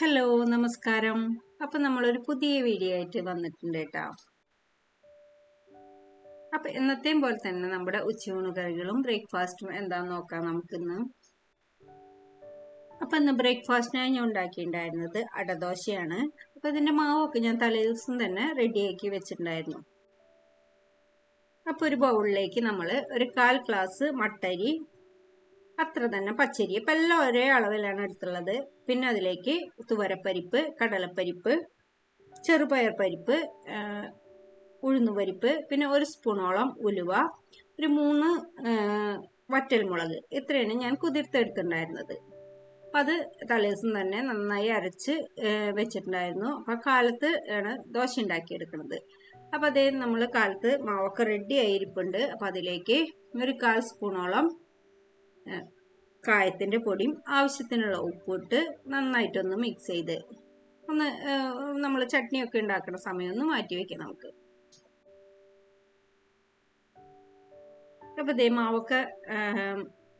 Hello നമസ്കാരം. അപ്പൊ നമ്മളൊരു പുതിയ വീഡിയോ ആയിട്ട് വന്നിട്ടുണ്ട് കേട്ടോ. അപ്പൊ എന്നത്തെയും പോലെ തന്നെ നമ്മുടെ ഉച്ചയൂണ് കറികളും ബ്രേക്ക്ഫാസ്റ്റും എന്താന്ന് നോക്കാം നമുക്കിന്ന്. അപ്പൊ ഇന്ന് ബ്രേക്ക്ഫാസ്റ്റിനായി ഞാൻ ഉണ്ടാക്കിയിട്ടുണ്ടായിരുന്നത് അടദോശയാണ്. അപ്പൊ ഇതിന്റെ മാവൊക്കെ ഞാൻ തലേ ദിവസം തന്നെ റെഡിയാക്കി വെച്ചിട്ടുണ്ടായിരുന്നു. അപ്പൊ ഒരു ബൗളിലേക്ക് നമ്മൾ ഒരു കാൽ ഗ്ലാസ് മട്ടരി അത്ര തന്നെ. പച്ചരി. ഇപ്പം എല്ലാം ഒരേ അളവിലാണ് എടുത്തുള്ളത്. പിന്നെ അതിലേക്ക് തുവരപ്പരിപ്പ് കടലപ്പരിപ്പ് ചെറുപയർ പരിപ്പ് ഉഴുന്നുപരിപ്പ് പിന്നെ ഒരു സ്പൂണോളം ഉലുവ ഒരു മൂന്ന് വറ്റൽമുളക്. ഇത്രയാണ് ഞാൻ കുതിർത്തെടുത്തിട്ടുണ്ടായിരുന്നത്. അപ്പം അത് തലേദിവസം തന്നെ നന്നായി അരച്ച് വെച്ചിട്ടുണ്ടായിരുന്നു. അപ്പം കാലത്ത് ആണ് ദോശ ഉണ്ടാക്കിയെടുക്കുന്നത്. അപ്പം അതേ നമ്മൾ കാലത്ത് മാവൊക്കെ റെഡി ആയിരിപ്പുണ്ട് അപ്പം അതിലേക്ക് ഒരു കാൽ സ്പൂണോളം കായത്തിന്റെ പൊടിയും ആവശ്യത്തിനുള്ള ഉപ്പിട്ട് നന്നായിട്ടൊന്ന് മിക്സ് ചെയ്ത് ഒന്ന് നമ്മൾ ചട്നിയൊക്കെ ഉണ്ടാക്കുന്ന സമയം ഒന്ന് മാറ്റി വെക്കാം നമുക്ക്. അപ്പോൾ ഇതേ മാവൊക്കെ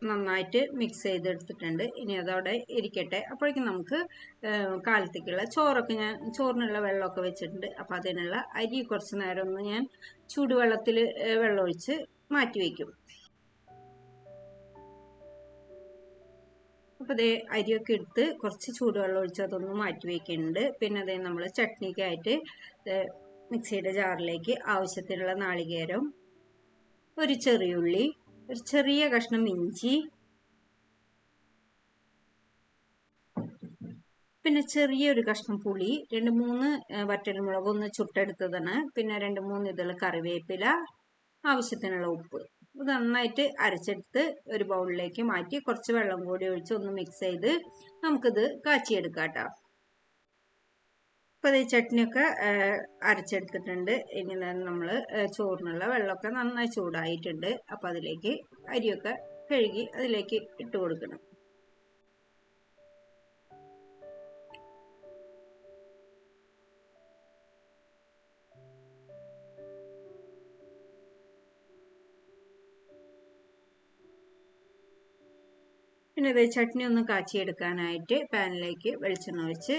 നന്നായിട്ട് മിക്സ് ചെയ്തെടുത്തിട്ടുണ്ട്. ഇനി അതവിടെ ഇരിക്കട്ടെ. അപ്പോഴേക്കും നമുക്ക് കാലത്തേക്കുള്ള ചോറൊക്കെ ഞാൻ ചോറിനുള്ള വെള്ളമൊക്കെ വെച്ചിട്ടുണ്ട്. അപ്പോൾ അതിനുള്ള അരി കുറച്ച് നേരം ഒന്ന് ഞാൻ ചൂടുവെള്ളത്തിൽ വെള്ളമൊഴിച്ച് മാറ്റി വയ്ക്കും അപ്പോൾ അതേ അരിയൊക്കെ എടുത്ത് കുറച്ച് ചൂടുവെള്ളം ഒഴിച്ച് അതൊന്ന് മാറ്റി വയ്ക്കുന്നുണ്ട് പിന്നെ അതേ നമ്മൾ ചട്നിക്കായിട്ട് മിക്സിയുടെ ജാറിലേക്ക് ആവശ്യത്തിനുള്ള നാളികേരം ഒരു ചെറിയുള്ളി ഒരു ചെറിയ കഷ്ണം ഇഞ്ചി പിന്നെ ചെറിയൊരു കഷ്ണം പുളി രണ്ട് മൂന്ന് വറ്റൽമുളക് ഒന്ന് ചുട്ടെടുത്തതാണ്. പിന്നെ രണ്ട് മൂന്ന് ഇതൾ കറിവേപ്പില ആവശ്യത്തിനുള്ള ഉപ്പ്. നന്നായിട്ട് അരച്ചെടുത്ത് ഒരു ബൗളിലേക്ക് മാറ്റി കുറച്ച് വെള്ളം കൂടി ഒഴിച്ച് ഒന്ന് മിക്സ് ചെയ്ത് നമുക്കിത് കാച്ചിയെടുക്കാം കേട്ടോ അപ്പോൾ ഈ ചട്നിയൊക്കെ അരച്ചെടുത്തിട്ടുണ്ട്. ഇനി നമ്മൾ ചോറിനുള്ള വെള്ളമൊക്കെ നന്നായി ചൂടായിട്ടുണ്ട്. അപ്പോൾ അതിലേക്ക് അരിയൊക്കെ കഴുകി അതിലേക്ക് ഇട്ട് കൊടുക്കണം. പിന്നെ ഇത് ചട്നി ഒന്ന് കാച്ചിയെടുക്കാനായിട്ട് പാനിലേക്ക് വെളിച്ചെണ്ണ ഒഴിച്ച്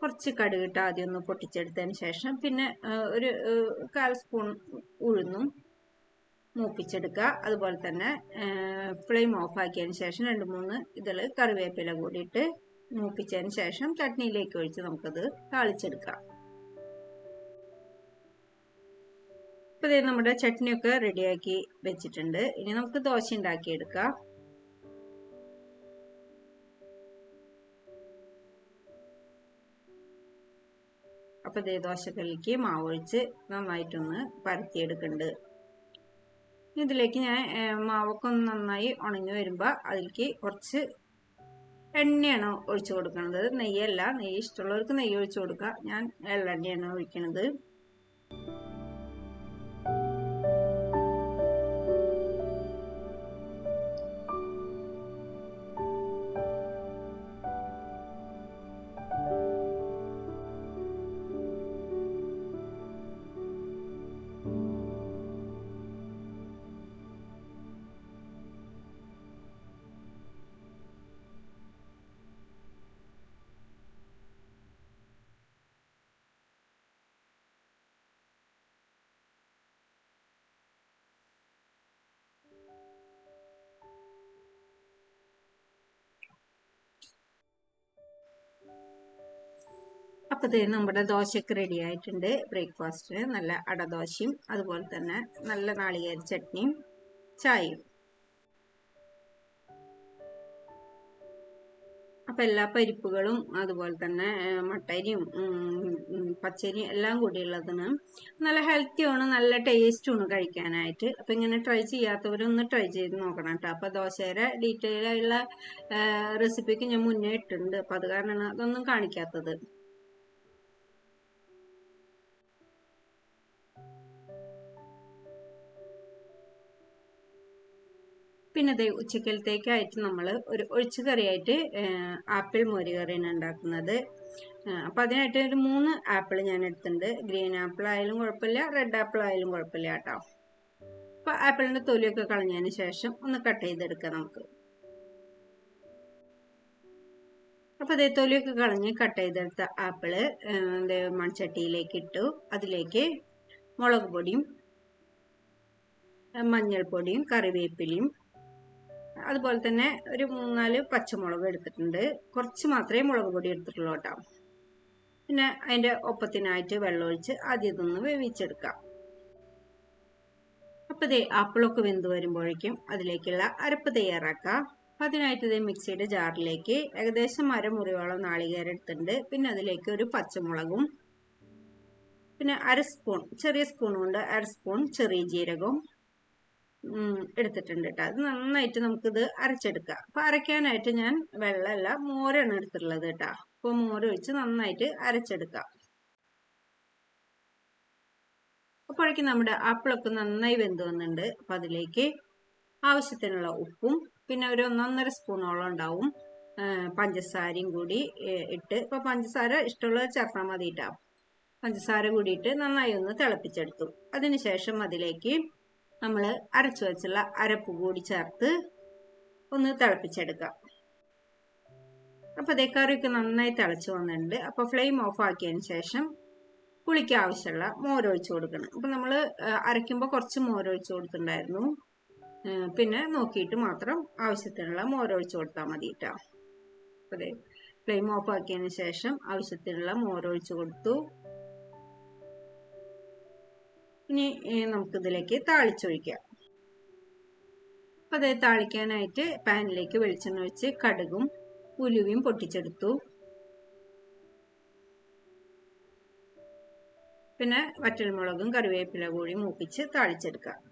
കുറച്ച് കടുകിട്ട് ആദ്യം ഒന്ന് പൊട്ടിച്ചെടുത്തതിന് ശേഷം പിന്നെ ഒരു കാൽ സ്പൂൺ ഉഴുന്നും മൂപ്പിച്ചെടുക്കുക. അതുപോലെ തന്നെ ഫ്ലെയിം ഓഫ് ആക്കിയതിന് ശേഷം രണ്ട് മൂന്ന് ഇതിൽ കറിവേപ്പില കൂടിയിട്ട് മൂപ്പിച്ചതിന് ശേഷം ചട്നിയിലേക്ക് ഒഴിച്ച് നമുക്കത് താളിച്ചെടുക്കാം. ഇപ്പം ഇതേ നമ്മുടെ ചട്നിയൊക്കെ റെഡിയാക്കി വെച്ചിട്ടുണ്ട്. ഇനി നമുക്ക് ദോശ ഉണ്ടാക്കിയെടുക്കാം. അപ്പോൾ ഇതേ ദോശക്കല്ലിക്ക് മാവ് ഒഴിച്ച് നന്നായിട്ടൊന്ന് പരത്തിയെടുക്കുന്നുണ്ട് ഇതിലേക്ക് ഞാൻ മാവൊക്കെ ഒന്ന് നന്നായി ഉണങ്ങി വരുമ്പോൾ അതിലേക്ക് കുറച്ച് എണ്ണയാണ് ഒഴിച്ചു കൊടുക്കുന്നത് നെയ്യല്ല നെയ്യ് ഇഷ്ടമുള്ളവർക്ക് നെയ്യ് ഒഴിച്ചു കൊടുക്കുക ഞാൻ എള്ളെണ്ണയാണ് ഒഴിക്കണത്. അപ്പോൾ ഇത് നമ്മുടെ ദോശയൊക്കെ റെഡി ആയിട്ടുണ്ട്. ബ്രേക്ക്ഫാസ്റ്റിന് നല്ല അടദോശയും അതുപോലെ തന്നെ നല്ല നാളികേര ചട്നിയും ചായയും. അപ്പം എല്ലാ പരിപ്പുകളും അതുപോലെ തന്നെ മട്ടരിയും പച്ചരിയും എല്ലാം കൂടിയുള്ളതാണ് നല്ല ഹെൽത്തിയാണ് നല്ല ടേസ്റ്റുമാണ് കഴിക്കാനായിട്ട്. അപ്പം ഇങ്ങനെ ട്രൈ ചെയ്യാത്തവരൊന്ന് ട്രൈ ചെയ്ത് നോക്കണം കേട്ടോ അപ്പോൾ ദോശയുടെ ഡീറ്റെയിൽ ആയുള്ള റെസിപ്പിക്ക് ഞാൻ മുന്നേ ഇട്ടിട്ടുണ്ട്. അപ്പം അത് കാരണമാണ് അതൊന്നും കാണിക്കാത്തത്. പിന്നെ ദേ ഉച്ചക്കലത്തേക്കായിട്ട് നമ്മൾ ഒരു ഒഴിച്ചു കറിയായിട്ട് ആപ്പിൾ മോരുകറിയാണ് ഉണ്ടാക്കുന്നത്. അപ്പോൾ അതിനായിട്ട് ഒരു മൂന്ന് ആപ്പിൾ ഞാൻ എടുത്തിട്ടുണ്ട്. ഗ്രീൻ ആപ്പിൾ ആയാലും കുഴപ്പമില്ല റെഡ് ആപ്പിൾ ആയാലും കുഴപ്പമില്ല കേട്ടോ. അപ്പോൾ ആപ്പിളിന്റെ തൊലിയൊക്കെ കളഞ്ഞതിന് ശേഷം ഒന്ന് കട്ട് ചെയ്തെടുക്കാം നമുക്ക്. അപ്പോൾ അതേ തൊലിയൊക്കെ കളഞ്ഞ് കട്ട് ചെയ്തെടുത്ത ആപ്പിൾ മൺചട്ടിയിലേക്ക് ഇട്ടു. അതിലേക്ക് മുളക് പൊടിയും മഞ്ഞൾപ്പൊടിയും കറിവേപ്പിലയും അതുപോലെ തന്നെ ഒരു മൂന്നാൽ പച്ചമുളക് എടുത്തിട്ടുണ്ട്. കുറച്ച് മാത്രമേ മുളക് പൊടി എടുത്തിട്ടുള്ളൂ കേട്ടോ. പിന്നെ അതിന്റെ ഒപ്പത്തിനായിട്ട് വെള്ളമൊഴിച്ച് ആദ്യം ഇതൊന്ന് വേവിച്ചെടുക്കാം. അപ്പോൾ ഇതേ ആപ്പിളൊക്കെ വെന്ത് വരുമ്പോഴേക്കും അതിലേക്കുള്ള അരപ്പ് തയ്യാറാക്കാം. അതിനായിട്ട് ഇതേ മിക്സിയുടെ ജാറിലേക്ക് ഏകദേശം അരമുറിയോളം നാളികേരം എടുത്തിട്ടുണ്ട്. പിന്നെ അതിലേക്ക് ഒരു പച്ചമുളകും പിന്നെ അര സ്പൂൺ ചെറിയ സ്പൂൺ കൊണ്ട് അര സ്പൂൺ ചെറിയ ജീരകവും എടുത്തിട്ടുണ്ട് കേട്ടോ അത് നന്നായിട്ട് നമുക്കിത് അരച്ചെടുക്കാം. അപ്പം അരയ്ക്കാനായിട്ട് ഞാൻ വെള്ളമല്ല മോരാണ് എടുത്തിട്ടുള്ളത് കേട്ടോ അപ്പോൾ മോര് ഒഴിച്ച് നന്നായിട്ട് അരച്ചെടുക്കാം. അപ്പോഴേക്കും നമ്മുടെ ആപ്പിളൊക്കെ നന്നായി വെന്ത് വന്നിട്ടുണ്ട്. അപ്പം അതിലേക്ക് ആവശ്യത്തിനുള്ള ഉപ്പും പിന്നെ ഒരു ഒന്നൊന്നര സ്പൂണോളം ഉണ്ടാവും പഞ്ചസാരയും കൂടി ഇട്ട്. ഇപ്പൊ പഞ്ചസാര ഇഷ്ടമുള്ളത് ചേർത്താൽ മതി കേട്ടോ പഞ്ചസാര കൂടിയിട്ട് നന്നായി ഒന്ന് തിളപ്പിച്ചെടുത്തു. അതിനുശേഷം അതിലേക്ക് നമ്മൾ അരച്ചു വെച്ചുള്ള അരപ്പ് കൂടി ചേർത്ത് ഒന്ന് തിളപ്പിച്ചെടുക്കാം അപ്പോൾ അതേ കറിയൊക്കെ നന്നായി തിളച്ച് വന്നിട്ടുണ്ട്. അപ്പോൾ ഫ്ലെയിം ഓഫ് ആക്കിയതിന് ശേഷം പുളിക്ക് ആവശ്യമുള്ള മോരൊഴിച്ച് കൊടുക്കണം. അപ്പം നമ്മൾ അരയ്ക്കുമ്പോൾ കുറച്ച് മോരൊഴിച്ച് കൊടുത്തിട്ടുണ്ടായിരുന്നു. പിന്നെ നോക്കിയിട്ട് മാത്രം ആവശ്യത്തിനുള്ള മോരൊഴിച്ച് കൊടുത്താൽ മതി കേട്ടോ അതെ ഫ്ലെയിം ഓഫ് ആക്കിയതിന് ശേഷം ആവശ്യത്തിനുള്ള മോരൊഴിച്ച് കൊടുത്തു. ഇനി നമുക്കിതിലേക്ക് താളിച്ചൊഴിക്കാം. അപ്പം അത് താളിക്കാനായിട്ട് പാനിലേക്ക് വെളിച്ചെണ്ണ ഒഴിച്ച് കടുകും ഉലുവയും പൊട്ടിച്ചെടുത്തു. പിന്നെ വറ്റൽമുളകും കറിവേപ്പില കൂടി മൂപ്പിച്ച് താളിച്ചെടുക്കാം.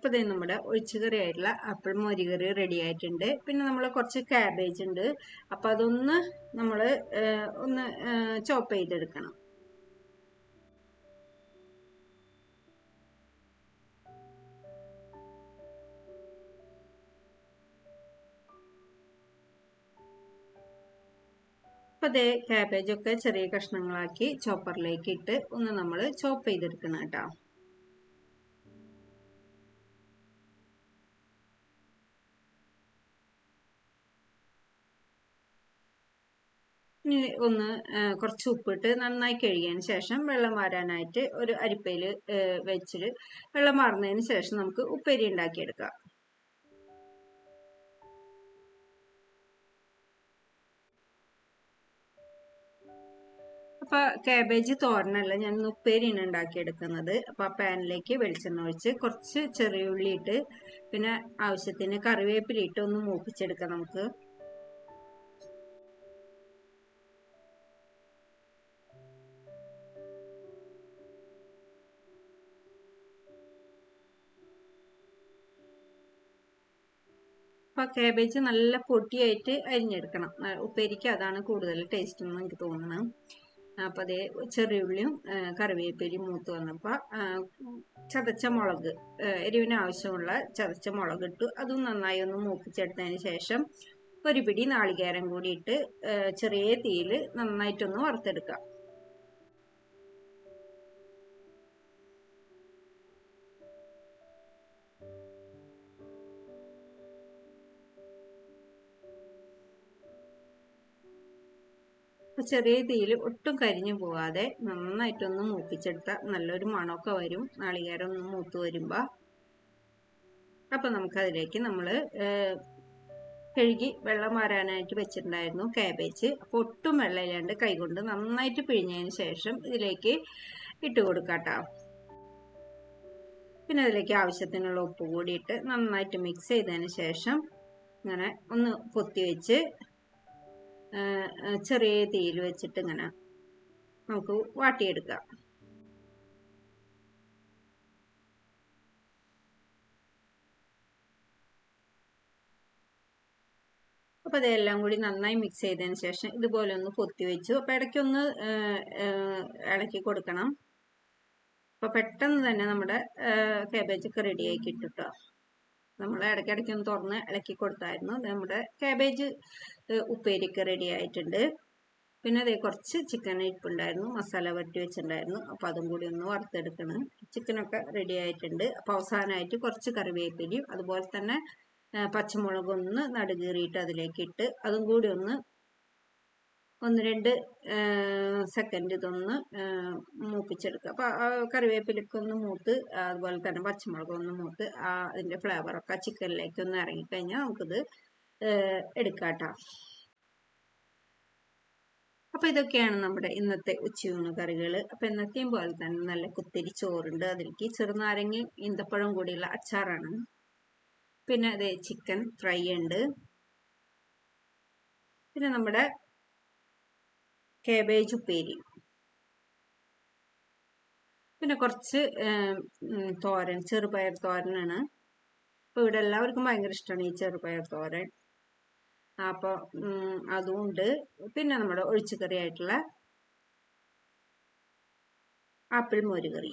ഇപ്പോൾ ഇത് നമ്മുടെ ഒഴിച്ചുകറി ആയിട്ടുള്ള ആപ്പിൾ മോരുകറി റെഡി ആയിട്ടുണ്ട്. പിന്നെ നമ്മൾ കുറച്ച് ക്യാബേജ് ഉണ്ട്. അപ്പോൾ അതൊന്ന് നമ്മൾ ഒന്ന് ചോപ്പ് ചെയ്തെടുക്കണം. അപ്പോൾ അതേ ക്യാബേജൊക്കെ ചെറിയ കഷ്ണങ്ങളാക്കി ചോപ്പറിലേക്ക് ഇട്ട് ഒന്ന് നമ്മൾ ചോപ്പ് ചെയ്തെടുക്കണം കേട്ടോ. ഇനി ഒന്ന് കുറച്ച് ഉപ്പിട്ട് നന്നായി കഴുകിയതിന് ശേഷം വെള്ളം വാരാനായിട്ട് ഒരു അരിപ്പയിൽ വെച്ചിട്ട് വെള്ളം വാർന്നതിന് ശേഷം നമുക്ക് ഉപ്പേരി ഉണ്ടാക്കിയെടുക്കാം. അപ്പോൾ കാബേജ് തോരനല്ല ഞാൻ ഉപ്പേരിയാണ് ഉണ്ടാക്കിയെടുക്കുന്നത്. അപ്പോൾ ആ പാനിലേക്ക് വെളിച്ചെണ്ണ ഒഴിച്ച് കുറച്ച് ചെറിയ ഉള്ളി ഇട്ട് പിന്നെ ആവശ്യത്തിന് കറിവേപ്പില ഇട്ട് ഒന്ന് മൂപ്പിച്ചെടുക്കാം നമുക്ക്. അപ്പോൾ കാബേജ് നല്ല പൊട്ടിയായിട്ട് അരിഞ്ഞെടുക്കണം. ഉപ്പേരിക്ക് അതാണ് കൂടുതൽ ടേസ്റ്റ് എന്ന് എനിക്ക് തോന്നുന്നത് അപ്പോൾ അതേ ചെറിയുള്ളിയും കറിവേപ്പിലയും മൂത്ത് വന്നപ്പോൾ ചതച്ച മുളക് എരിവിന് ആവശ്യമുള്ള ചതച്ച മുളക് ഇട്ടു. അതും നന്നായി ഒന്ന് മൂപ്പിച്ചെടുത്തതിന് ശേഷം ഒരു പിടി നാളികേരം കൂടി ഇട്ട് ചെറിയ തീയിൽ നന്നായിട്ടൊന്ന് വറുത്തെടുക്കാം. ചെറിയ തീയിൽ ഒട്ടും കരിഞ്ഞു പോകാതെ നന്നായിട്ടൊന്ന് മൂപ്പിച്ചെടുത്ത നല്ലൊരു മണമൊക്കെ വരും. നാളികേരം ഒന്ന് മൂത്ത് വരുമ്പോൾ അപ്പോൾ നമുക്കതിലേക്ക് നമ്മൾ കഴുകി വെള്ളം മാറാനായിട്ട് വെച്ചിട്ടുണ്ടായിരുന്നു കാബേജ്. അപ്പോൾ ഒട്ടും വെള്ളമില്ലാണ്ട് കൈകൊണ്ട് നന്നായിട്ട് പിഴിഞ്ഞതിന് ശേഷം ഇതിലേക്ക് ഇട്ട് കൊടുക്കാട്ടോ. പിന്നെ അതിലേക്ക് ആവശ്യത്തിനുള്ള ഉപ്പ് കൂടിയിട്ട് നന്നായിട്ട് മിക്സ് ചെയ്തതിന് ശേഷം ഇങ്ങനെ ഒന്ന് പൊത്തി വെച്ച് ചെറിയ തീയിൽ വെച്ചിട്ട് ഇങ്ങനെ നമുക്ക് വാട്ടിയെടുക്കാം. അപ്പോൾ ഇതെല്ലാം കൂടി നന്നായി മിക്സ് ചെയ്തതിന് ശേഷം ഇതുപോലെ ഒന്ന് പൊത്തി വെച്ചു. അപ്പോൾ ഇടയ്ക്കൊന്ന് ഇളക്കി കൊടുക്കണം. അപ്പോൾ പെട്ടെന്ന് തന്നെ നമ്മുടെ കാബേജൊക്കെ റെഡിയായി കിട്ടും കേട്ടോ നമ്മൾ ഇടയ്ക്കിടയ്ക്ക് ഒന്ന് തുറന്ന് ഇളക്കി കൊടുത്തായിരുന്നു. നമ്മുടെ കാബേജ് ഉപ്പേരിക്ക് റെഡി ആയിട്ടുണ്ട്. പിന്നെ അതേ കുറച്ച് ചിക്കൻ ഇരിപ്പുണ്ടായിരുന്നു. മസാല വരട്ടി വെച്ചിട്ടുണ്ടായിരുന്നു. അപ്പോൾ അതും കൂടി ഒന്ന് വറുത്തെടുക്കണം. ചിക്കനൊക്കെ റെഡി ആയിട്ടുണ്ട്. അപ്പോൾ അവസാനമായിട്ട് കുറച്ച് കറിവേപ്പിലയും അതുപോലെ തന്നെ പച്ചമുളകൊന്ന് നടുകീറിയിട്ട് അതിലേക്ക് ഇട്ട് അതും കൂടി ഒന്ന് ഒന്ന് രണ്ട് സെക്കൻഡ് ഇതൊന്ന് മൂപ്പിച്ചെടുക്കുക. അപ്പോൾ കറിവേപ്പിലൊക്കെ ഒന്ന് മൂത്ത് അതുപോലെ തന്നെ പച്ചമുളക് ഒന്ന് മൂത്ത് ആ അതിന്റെ ഫ്ലേവറൊക്കെ ചിക്കനിലേക്ക് ഒന്ന് ഇറങ്ങിക്കഴിഞ്ഞാൽ നമുക്കിത് എടുക്കാം കേട്ടോ അപ്പോൾ ഇതൊക്കെയാണ് നമ്മുടെ ഇന്നത്തെ ഉച്ചയൂണ് കറികൾ അപ്പോൾ എന്നത്തെയും പോലെ തന്നെ നല്ല കുത്തിരി ചോറുണ്ട്. അതിലേക്ക് ചെറുനാരങ്ങയും ഈന്തപ്പഴം കൂടിയുള്ള അച്ചാറാണ്. പിന്നെ അതേ ചിക്കൻ ഫ്രൈ ഉണ്ട്. പിന്നെ നമ്മുടെ കേബേജ് ഉപ്പേരി. പിന്നെ കുറച്ച് തോരൻ ചെറുപയർ തോരനാണ്. അപ്പോൾ ഇവിടെ എല്ലാവർക്കും ഭയങ്കര ഇഷ്ടമാണ് ഈ ചെറുപയർ തോരൻ. അപ്പോൾ അതുകൊണ്ട് പിന്നെ നമ്മുടെ ഒഴിച്ചുകറി ആയിട്ടുള്ള ആപ്പിൾ മോരുകറി.